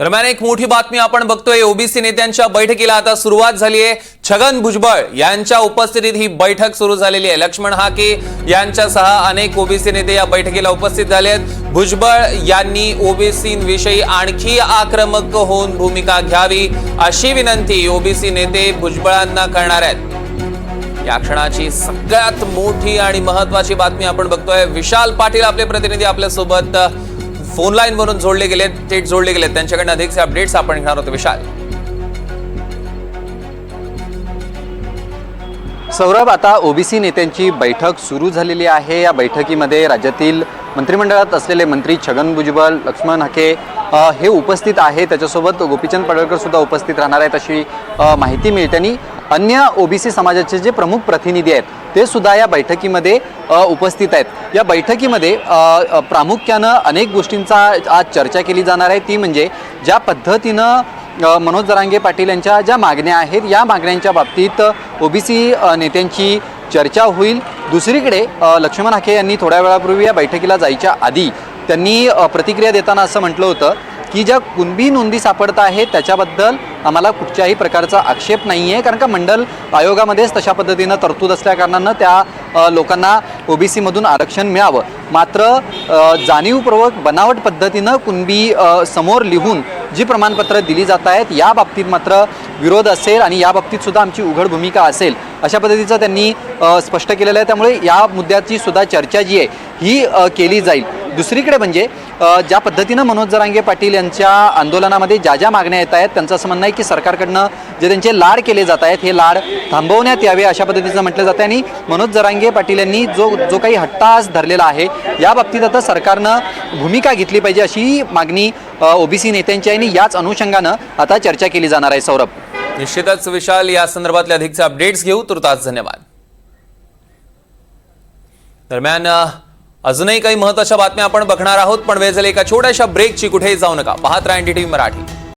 दरम्यान एक मोठी बातमी आपण बघतोय. ओबीसी नेत्यांच्या बैठकीला आता सुरुवात झाली आहे छगन भुजबळ यांच्या उपस्थितीत ही बैठक सुरू झालेली आहे. लक्ष्मण हाके यांच्यासह अनेक ओबीसी नेते या बैठकीला उपस्थित झाले आहेत. भुजबळ यांनी ओबीसीविषयी आणखी आक्रमक होऊन भूमिका घ्यावी अशी विनंती ओबीसी नेते भुजबळांना करणार आहेत. या क्षणाची सगळ्यात मोठी आणि महत्वाची बातमी आपण बघतोय. विशाल पाटील आपले प्रतिनिधी आपल्यासोबत. फोन लाईन वरून जोडले गेलेत थेट जोडले गेलेत. त्यांच्याकडनं अधिकचे अपडेट्स आपण घेणार होतो विशाल. सौरभ आता ओबीसी नेत्यांची बैठक सुरू झालेली आहे. या बैठकीमध्ये राज्यातील मंत्रिमंडळात असलेले मंत्री छगन भुजबळ लक्ष्मण हके हे उपस्थित आहे त्याच्यासोबत गोपीचंद पडळकर सुद्धा उपस्थित राहणार आहेत अशी माहिती मिळते. आणि अन्य ओबीसी समाजाचे जे प्रमुख प्रतिनिधी आहेत ते सुद्धा या बैठकीमध्ये उपस्थित आहेत. या बैठकीमध्ये प्रामुख्यानं अनेक गोष्टींचा आज चर्चा केली जाणार आहे. ती म्हणजे ज्या पद्धतीनं मनोज जरांगे पाटील यांच्या ज्या मागण्या आहेत या मागण्यांच्या बाबतीत ओबीसी नेत्यांची चर्चा होईल. दुसरीकडे लक्ष्मण हाके यांनी थोड्या वेळापूर्वी या बैठकीला जायच्या आधी त्यांनी प्रतिक्रिया देताना असं म्हटलं होतं की ज्या कुणबी नोंदी सापडत आहेत त्याच्याबद्दल आम्हाला कुठच्याही प्रकारचा आक्षेप नाही आहे कारण का मंडल आयोगामध्येच तशा पद्धतीनं तरतूद असल्याकारणानं त्या अ, लोकांना ओबीसीमधून आरक्षण मिळावं. मात्र जाणीवपूर्वक बनावट पद्धतीनं कुणबी समोर लिहून जी प्रमाणपत्र दिली जात आहेत या बाबतीत मात्र विरोध असेल आणि या बाबतीत सुद्धा आमची उघड भूमिका असेल अशा पद्धतीचं त्यांनी स्पष्ट केलेलं आहे. त्यामुळे या मुद्द्याची सुद्धा चर्चा जी आहे ही केली जाईल. दुसरीकडे म्हणजे ज्या पद्धतीनं मनोज जरांगे पाटील यांच्या आंदोलनामध्ये ज्या ज्या मागण्या येत आहेत त्यांचं असं म्हणणं आहे की सरकारकडनं जे त्यांचे लाड केले जात आहेत हे लाड थांबवण्यात यावे अशा पद्धतीचं म्हटलं जातं आणि मनोज जरांगे पाटील यांनी जो जो काही हट्टास धरलेला आहे या बाबतीत आता सरकारनं भूमिका घेतली पाहिजे अशी मागणी ओबीसी नेत्यांची आहे. आणि याच अनुषंगानं आता चर्चा केली जाणार आहे. सौरभ. निश्चितच विशाल या संदर्भातले अधिकचे अपडेट्स घेऊ. तुर्तास धन्यवाद. दरम्यान अजूनही काही महत्त्वाच्या बातम्या आपण बघणार आहोत पण वेळ झाली एका छोट्याशा ब्रेकची कुठेही जाऊ नका. पाहत राहा एनडीटीव्ही मराठी.